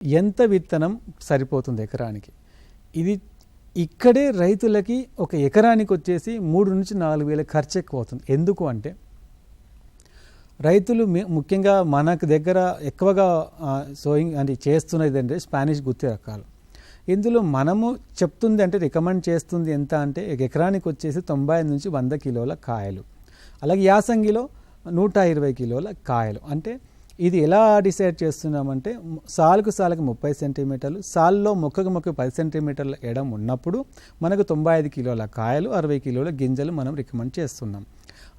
ఎంత విత్తనం సరిపోతుంది ఎకరానికి? ఇది ఇక్కడే రైతులకి ఒక ఎకరానికి వచ్చేసి మూడు నుంచి నాలుగు వేల ఖర్చు ఎక్కువ అవుతుంది ఎందుకు అంటే రైతులు ముఖ్యంగా మనకు దగ్గర ఎక్కువగా సోయింగ్ అంటే చేస్తున్నది అంటే స్పానిష్ గుత్తి రకాలు. ఇందులో మనము చెప్తుంది అంటే రికమెండ్ చేస్తుంది ఎంత అంటే ఎకరానికి వచ్చేసి తొంభై ఐదు నుంచి వంద కిలోల కాయలు. అలాగే యాసంగిలో నూట ఇరవై కిలోల కాయలు. అంటే ఇది ఎలా డిసైడ్ చేస్తున్నామంటే సాలుకు సాలకు ముప్పై సెంటీమీటర్లు సాల్లో మొక్కకు మొక్కకు పది సెంటీమీటర్ల ఎడం ఉన్నప్పుడు మనకు తొంభై ఐదు కిలోల కాయలు అరవై కిలోల గింజలు మనం రికమెండ్ చేస్తున్నాం.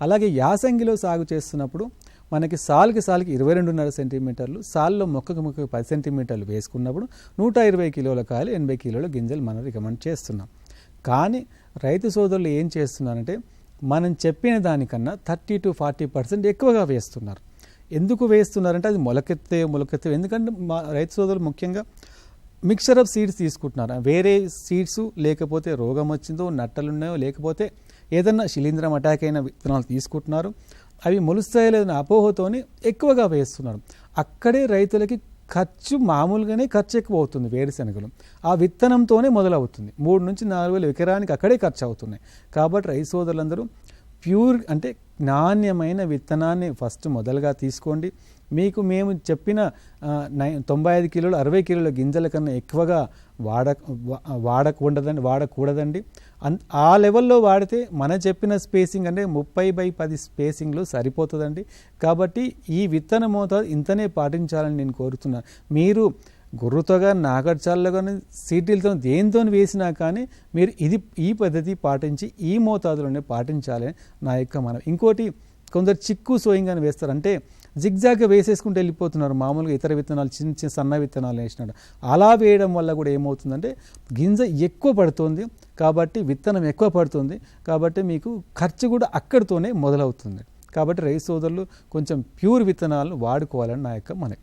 అలాగే యాసంగిలో సాగు చేస్తున్నప్పుడు మనకి సాల్కి సాలుకి ఇరవై రెండున్నర సెంటీమీటర్లు సాల్లో మొక్కకు మొక్కకు పది సెంటీమీటర్లు వేసుకున్నప్పుడు నూట ఇరవై కిలోల కాయలు ఎనభై కిలోల గింజలు మనం రికమెండ్ చేస్తున్నాం. కానీ రైతు సోదరులు ఏం చేస్తున్నారంటే మనం చెప్పిన దానికన్నా థర్టీ టు ఫార్టీ పర్సెంట్ ఎక్కువగా వేస్తున్నారు. ఎందుకు వేస్తున్నారంటే అది మొలకెత్తే మొలకెత్తే. ఎందుకంటే మా రైతు సోదరులు ముఖ్యంగా మిక్చర్ ఆఫ్ సీడ్స్ తీసుకుంటున్నారు. వేరే సీడ్స్ లేకపోతే రోగం వచ్చిందో నట్టలున్నాయో లేకపోతే ఏదన్నా శిలీంద్రం అటాక్ అయిన విత్తనాలు తీసుకుంటున్నారు. అవి మొలుస్తాయో లేదని అపోహతోని ఎక్కువగా వేస్తున్నారు. అక్కడే రైతులకి ఖర్చు మామూలుగానే ఖర్చు ఎక్కువ అవుతుంది వేరుశనగలు. ఆ విత్తనంతోనే మొదలవుతుంది. మూడు నుంచి నాలుగు వేలు ఎకరానికి అక్కడే ఖర్చు అవుతున్నాయి. కాబట్టి రైతు సోదరులందరూ ప్యూర్ అంటే నాణ్యమైన విత్తనాన్ని ఫస్ట్ మొదలుగా తీసుకోండి. మీకు మేము చెప్పిన నై తొంభై ఐదు కిలోలు అరవై కిలోల గింజల కన్నా ఎక్కువగా వాడ వాడకూడదండి వాడకూడదండి. అన్ ఆ లెవెల్లో వాడితే మన చెప్పిన స్పేసింగ్ అంటే ముప్పై బై పది స్పేసింగ్లో సరిపోతుందండి. కాబట్టి ఈ విత్తన మోతాదు ఇంతనే పాటించాలని నేను కోరుతున్నాను మీరు గుర్రుతో కానీ నాగర్చాల్లో కానీ సీటీలతో దేనితో వేసినా కానీ మీరు ఇది ఈ పద్ధతి పాటించి ఈ మోతాదులోనే పాటించాలని నా యొక్క మనం. ఇంకోటి కొందరు చిక్కు సోయింగ్ అని వేస్తారు. అంటే జిగ్జాగ్గా వేసేసుకుంటూ వెళ్ళిపోతున్నారు. మామూలుగా ఇతర విత్తనాలు చిన్న చిన్న సన్న విత్తనాలు వేసినాడు అలా వేయడం వల్ల కూడా ఏమవుతుందంటే గింజ ఎక్కువ పడుతుంది కాబట్టి విత్తనం ఎక్కువ పడుతుంది కాబట్టి మీకు ఖర్చు కూడా అక్కడితోనే మొదలవుతుంది. కాబట్టి రైతు సోదరులు కొంచెం ప్యూర్ విత్తనాలను వాడుకోవాలని నా యొక్క మనవి.